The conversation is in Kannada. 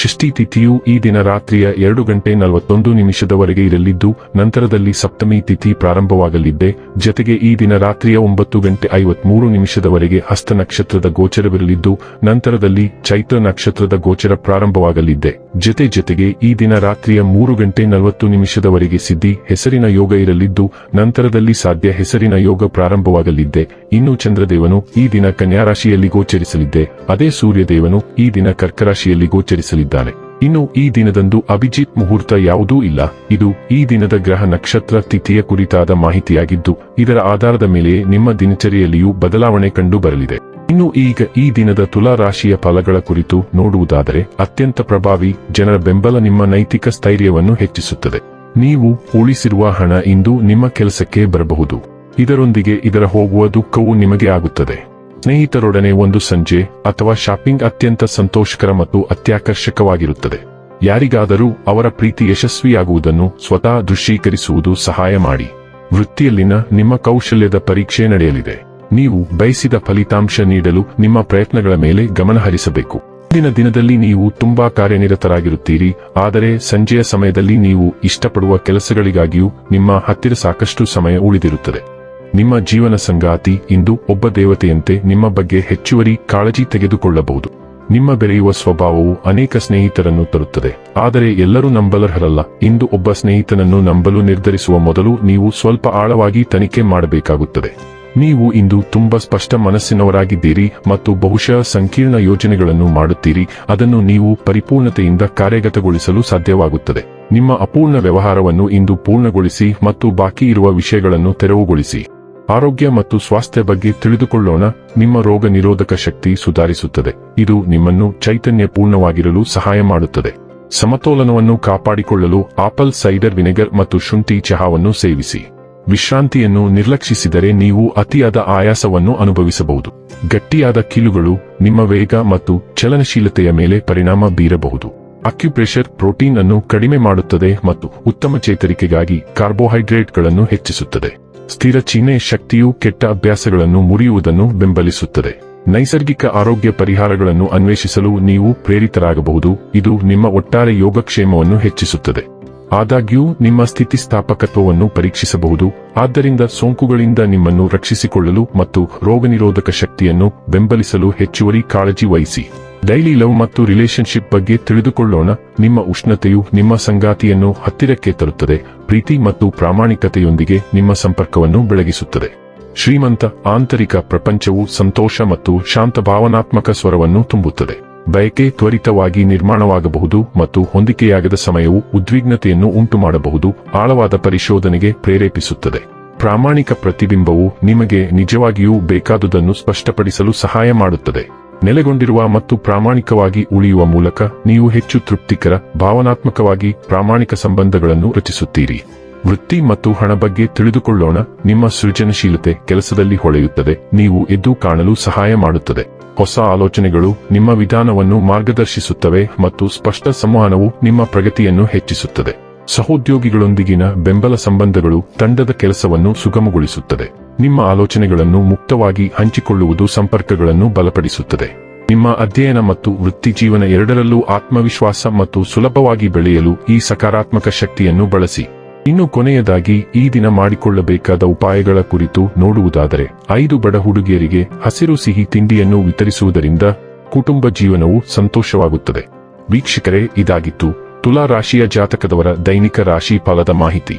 ಷಷ್ಠಿ ತಿಥಿಯು ಈ ದಿನ ರಾತ್ರಿಯ ಎರಡು ಗಂಟೆ ನಲವತ್ತೊಂದು ನಿಮಿಷದವರೆಗೆ ಇರಲಿದ್ದು, ನಂತರದಲ್ಲಿ ಸಪ್ತಮಿ ತಿಥಿ ಪ್ರಾರಂಭವಾಗಲಿದ್ದೆ. ಜತೆಗೆ ಈ ದಿನ ರಾತ್ರಿಯ ಒಂಬತ್ತು ಗಂಟೆ ಐವತ್ಮೂರು ನಿಮಿಷದವರೆಗೆ ಹಸ್ತ ನಕ್ಷತ್ರದ ಗೋಚರವಿರಲಿದ್ದು, ನಂತರದಲ್ಲಿ ಚೈತ್ರ ನಕ್ಷತ್ರದ ಗೋಚರ ಪ್ರಾರಂಭವಾಗಲಿದ್ದೆ. ಜತೆ ಜೊತೆಗೆ ಈ ದಿನ ರಾತ್ರಿಯ ಮೂರು ಗಂಟೆ ನಲವತ್ತು ನಿಮಿಷದವರೆಗೆ ಸಿದ್ಧಿ, ಹೆಸರಿನ ಯೋಗ ಇರಲಿದ್ದು, ನಂತರದಲ್ಲಿ ಸಾಧ್ಯ ಹೆಸರಿನ ಯೋಗ ಪ್ರಾರಂಭವಾಗಲಿದ್ದೆ. ಇನ್ನು ಚಂದ್ರದೇವನು ಈ ದಿನ ಕನ್ಯಾರಾಶಿಯಲ್ಲಿ ಗೋಚರಿಸಲಿದ್ದೆ. ಅದೇ ಸೂರ್ಯದೇವನು ಈ ದಿನ ಕರ್ಕರಾಶಿಯಲ್ಲಿ ಗೋಚರಿಸಲಿದ್ದಾನೆ ಇನ್ನು ಈ ದಿನದಂದು ಅಭಿಜಿತ್ ಮುಹೂರ್ತ ಯಾವುದೂ ಇಲ್ಲ. ಇದು ಈ ದಿನದ ಗ್ರಹ ನಕ್ಷತ್ರ ತಿಥಿಯ ಕುರಿತಾದ ಮಾಹಿತಿಯಾಗಿದ್ದು, ಇದರ ಆಧಾರದ ಮೇಲೆ ನಿಮ್ಮ ದಿನಚರಿಯಲ್ಲಿಯೂ ಬದಲಾವಣೆ ಕಂಡು ಬರಲಿದೆ. ಇನ್ನು ಈಗ ಈ ದಿನದ ತುಲಾ ರಾಶಿಯ ಫಲಗಳ ಕುರಿತು ನೋಡುವುದಾದರೆ, ಅತ್ಯಂತ ಪ್ರಭಾವಿ ಜನರ ಬೆಂಬಲ ನಿಮ್ಮ ನೈತಿಕ ಸ್ಥೈರ್ಯವನ್ನು ಹೆಚ್ಚಿಸುತ್ತದೆ. ನೀವು ಉಳಿಸಿರುವ ಹಣ ಇಂದು ನಿಮ್ಮ ಕೆಲಸಕ್ಕೆ ಬರಬಹುದು. ಇದರೊಂದಿಗೆ ಇದರ ಹೋಗುವ ದುಃಖವು ನಿಮಗೆ ಆಗುತ್ತದೆ. ಸ್ನೇಹಿತರೊಡನೆ ಒಂದು ಸಂಜೆ ಅಥವಾ ಶಾಪಿಂಗ್ ಅತ್ಯಂತ ಸಂತೋಷಕರ ಮತ್ತು ಅತ್ಯಾಕರ್ಷಕವಾಗಿರುತ್ತದೆ. ಯಾರಿಗಾದರೂ ಅವರ ಪ್ರೀತಿ ಯಶಸ್ವಿಯಾಗುವುದನ್ನು ಸ್ವತಃ ದೃಶ್ಯೀಕರಿಸುವುದು ಸಹಾಯ ಮಾಡಿ. ವೃತ್ತಿಯಲ್ಲಿನ ನಿಮ್ಮ ಕೌಶಲ್ಯದ ಪರೀಕ್ಷೆ ನಡೆಯಲಿದೆ. ನೀವು ಬಯಸಿದ ಫಲಿತಾಂಶ ನೀಡಲು ನಿಮ್ಮ ಪ್ರಯತ್ನಗಳ ಮೇಲೆ ಗಮನ ಹರಿಸಬೇಕು. ಇಂದಿನ ದಿನದಲ್ಲಿ ನೀವು ತುಂಬಾ ಕಾರ್ಯನಿರತರಾಗಿರುತ್ತೀರಿ, ಆದರೆ ಸಂಜೆಯ ಸಮಯದಲ್ಲಿ ನೀವು ಇಷ್ಟಪಡುವ ಕೆಲಸಗಳಿಗಾಗಿಯೂ ನಿಮ್ಮ ಹತ್ತಿರ ಸಾಕಷ್ಟು ಸಮಯ ಉಳಿದಿರುತ್ತದೆ. ನಿಮ್ಮ ಜೀವನ ಸಂಗಾತಿ ಇಂದು ಒಬ್ಬ ದೇವತೆಯಂತೆ ನಿಮ್ಮ ಬಗ್ಗೆ ಹೆಚ್ಚುವರಿ ಕಾಳಜಿ ತೆಗೆದುಕೊಳ್ಳಬಹುದು. ನಿಮ್ಮ ಬೆರೆಯುವ ಸ್ವಭಾವವು ಅನೇಕ ಸ್ನೇಹಿತರನ್ನು ತರುತ್ತದೆ. ಆದರೆ ಎಲ್ಲರೂ ನಂಬಲರ್ಹರಲ್ಲ. ಇಂದು ಒಬ್ಬ ಸ್ನೇಹಿತನನ್ನು ನಂಬಲು ನಿರ್ಧರಿಸುವ ಮೊದಲು ನೀವು ಸ್ವಲ್ಪ ಆಳವಾಗಿ ತನಿಖೆ ಮಾಡಬೇಕಾಗುತ್ತದೆ. ನೀವು ಇಂದು ತುಂಬಾ ಸ್ಪಷ್ಟ ಮನಸ್ಸಿನವರಾಗಿದ್ದೀರಿ ಮತ್ತು ಬಹುಶಃ ಸಂಕೀರ್ಣ ಯೋಜನೆಗಳನ್ನು ಮಾಡುತ್ತೀರಿ. ಅದನ್ನು ನೀವು ಪರಿಪೂರ್ಣತೆಯಿಂದ ಕಾರ್ಯಗತಗೊಳಿಸಲು ಸಾಧ್ಯವಾಗುತ್ತದೆ. ನಿಮ್ಮ ಅಪೂರ್ಣ ವ್ಯವಹಾರವನ್ನು ಇಂದು ಪೂರ್ಣಗೊಳಿಸಿ ಮತ್ತು ಬಾಕಿ ಇರುವ ವಿಷಯಗಳನ್ನು ತೆರವುಗೊಳಿಸಿ. ಆರೋಗ್ಯ ಮತ್ತು ಸ್ವಾಸ್ಥ್ಯ ಬಗ್ಗೆ ತಿಳಿದುಕೊಳ್ಳೋಣ. ನಿಮ್ಮ ರೋಗ ನಿರೋಧಕ ಶಕ್ತಿ ಸುಧಾರಿಸುತ್ತದೆ. ಇದು ನಿಮ್ಮನ್ನು ಚೈತನ್ಯಪೂರ್ಣವಾಗಿರಲು ಸಹಾಯ ಮಾಡುತ್ತದೆ. ಸಮತೋಲನವನ್ನು ಕಾಪಾಡಿಕೊಳ್ಳಲು ಆಪಲ್ ಸೈಡರ್ ವಿನೆಗರ್ ಮತ್ತು ಶುಂಠಿ ಚಹಾವನ್ನು ಸೇವಿಸಿ. ವಿಶ್ರಾಂತಿಯನ್ನು ನಿರ್ಲಕ್ಷಿಸಿದರೆ ನೀವು ಅತಿಯಾದ ಆಯಾಸವನ್ನು ಅನುಭವಿಸಬಹುದು. ಗಟ್ಟಿಯಾದ ಕೀಲುಗಳು ನಿಮ್ಮ ವೇಗ ಮತ್ತು ಚಲನಶೀಲತೆಯ ಮೇಲೆ ಪರಿಣಾಮ ಬೀರಬಹುದು. ಅಕ್ಯುಪ್ರೆಷರ್ ಪ್ರೋಟೀನ್ ಅನ್ನು ಕಡಿಮೆ ಮಾಡುತ್ತದೆ ಮತ್ತು ಉತ್ತಮ ಚೇತರಿಕೆಗಾಗಿ ಕಾರ್ಬೋಹೈಡ್ರೇಟ್ಗಳನ್ನು ಹೆಚ್ಚಿಸುತ್ತದೆ. ಸ್ಥಿರ ಚೀನೆ ಶಕ್ತಿಯು ಕೆಟ್ಟ ಅಭ್ಯಾಸಗಳನ್ನು ಮುರಿಯುವುದನ್ನು ಬೆಂಬಲಿಸುತ್ತದೆ. ನೈಸರ್ಗಿಕ ಆರೋಗ್ಯ ಪರಿಹಾರಗಳನ್ನು ಅನ್ವೇಷಿಸಲು ನೀವು ಪ್ರೇರಿತರಾಗಬಹುದು. ಇದು ನಿಮ್ಮ ಒಟ್ಟಾರೆ ಯೋಗಕ್ಷೇಮವನ್ನು ಹೆಚ್ಚಿಸುತ್ತದೆ. ಆದಾಗ್ಯೂ, ನಿಮ್ಮ ಸ್ಥಿತಿಸ್ಥಾಪಕತ್ವವನ್ನು ಪರೀಕ್ಷಿಸಬಹುದು. ಆದ್ದರಿಂದ ಸೋಂಕುಗಳಿಂದ ನಿಮ್ಮನ್ನು ರಕ್ಷಿಸಿಕೊಳ್ಳಲು ಮತ್ತು ರೋಗನಿರೋಧಕ ಶಕ್ತಿಯನ್ನು ಬೆಂಬಲಿಸಲು ಹೆಚ್ಚುವರಿ ಕಾಳಜಿ ವಹಿಸಿ. ಡೈಲಿ ಲವ್ ಮತ್ತು ರಿಲೇಶನ್ಶಿಪ್ ಬಗ್ಗೆ ತಿಳಿದುಕೊಳ್ಳೋಣ. ನಿಮ್ಮ ಉಷ್ಣತೆಯು ನಿಮ್ಮ ಸಂಗಾತಿಯನ್ನು ಹತ್ತಿರಕ್ಕೆ ತರುತ್ತದೆ. ಪ್ರೀತಿ ಮತ್ತು ಪ್ರಾಮಾಣಿಕತೆಯೊಂದಿಗೆ ನಿಮ್ಮ ಸಂಪರ್ಕವನ್ನು ಬೆಳಗಿಸುತ್ತದೆ. ಶ್ರೀಮಂತ, ಆಂತರಿಕ ಪ್ರಪಂಚವು ಸಂತೋಷ ಮತ್ತು ಶಾಂತ ಭಾವನಾತ್ಮಕ ಸ್ವರವನ್ನು ತುಂಬುತ್ತದೆ. ಬಯಕೆ ತ್ವರಿತವಾಗಿ ನಿರ್ಮಾಣವಾಗಬಹುದು ಮತ್ತು ಹೊಂದಿಕೆಯಾಗದ ಸಮಯವು ಉದ್ವಿಗ್ನತೆಯನ್ನು ಉಂಟುಮಾಡಬಹುದು. ಆಳವಾದ ಪರಿಶೋಧನೆಗೆ ಪ್ರೇರೇಪಿಸುತ್ತದೆ. ಪ್ರಾಮಾಣಿಕ ಪ್ರತಿಬಿಂಬವು ನಿಮಗೆ ನಿಜವಾಗಿಯೂ ಬೇಕಾದುದನ್ನು ಸ್ಪಷ್ಟಪಡಿಸಲು ಸಹಾಯ ಮಾಡುತ್ತದೆ. ನೆಲೆಗೊಂಡಿರುವ ಮತ್ತು ಪ್ರಾಮಾಣಿಕವಾಗಿ ಉಳಿಯುವ ಮೂಲಕ ನೀವು ಹೆಚ್ಚು ತೃಪ್ತಿಕರ, ಭಾವನಾತ್ಮಕವಾಗಿ ಪ್ರಾಮಾಣಿಕ ಸಂಬಂಧಗಳನ್ನು ರಚಿಸುತ್ತೀರಿ. ವೃತ್ತಿ ಮತ್ತು ಹಣ ಬಗ್ಗೆ ತಿಳಿದುಕೊಳ್ಳೋಣ. ನಿಮ್ಮ ಸೃಜನಶೀಲತೆ ಕೆಲಸದಲ್ಲಿ ಹೊಳೆಯುತ್ತದೆ. ನೀವು ಎದ್ದು ಕಾಣಲು ಸಹಾಯ ಮಾಡುತ್ತದೆ. ಹೊಸ ಆಲೋಚನೆಗಳು ನಿಮ್ಮ ವಿಧಾನವನ್ನು ಮಾರ್ಗದರ್ಶಿಸುತ್ತವೆ ಮತ್ತು ಸ್ಪಷ್ಟ ಸಂವಹನವು ನಿಮ್ಮ ಪ್ರಗತಿಯನ್ನು ಹೆಚ್ಚಿಸುತ್ತದೆ. ಸಹೋದ್ಯೋಗಿಗಳೊಂದಿಗಿನ ಬೆಂಬಲ ಸಂಬಂಧಗಳು ತಂಡದ ಕೆಲಸವನ್ನು ಸುಗಮಗೊಳಿಸುತ್ತದೆ. ನಿಮ್ಮ ಆಲೋಚನೆಗಳನ್ನು ಮುಕ್ತವಾಗಿ ಹಂಚಿಕೊಳ್ಳುವುದು ಸಂಪರ್ಕಗಳನ್ನು ಬಲಪಡಿಸುತ್ತದೆ. ನಿಮ್ಮ ಅಧ್ಯಯನ ಮತ್ತು ವೃತ್ತಿ ಜೀವನ ಎರಡರಲ್ಲೂ ಆತ್ಮವಿಶ್ವಾಸ ಮತ್ತು ಸುಲಭವಾಗಿ ಬೆಳೆಯಲು ಈ ಸಕಾರಾತ್ಮಕ ಶಕ್ತಿಯನ್ನು ಬಳಸಿ. ಇನ್ನು ಕೊನೆಯದಾಗಿ, ಈ ದಿನ ಮಾಡಿಕೊಳ್ಳಬೇಕಾದ ಉಪಾಯಗಳ ಕುರಿತು ನೋಡುವುದಾದರೆ, ಐದು ಬಡ ಹುಡುಗಿಯರಿಗೆ ಹಸಿರು ಸಿಹಿ ತಿಂಡಿಯನ್ನು ವಿತರಿಸುವುದರಿಂದ ಕುಟುಂಬ ಜೀವನವು ಸಂತೋಷವಾಗುತ್ತದೆ. ವೀಕ್ಷಕರೇ, ಇದಾಗಿತ್ತು ತುಲಾ ರಾಶಿಯ ಜಾತಕದವರ ದೈನಿಕ ರಾಶಿ ಫಲದ ಮಾಹಿತಿ.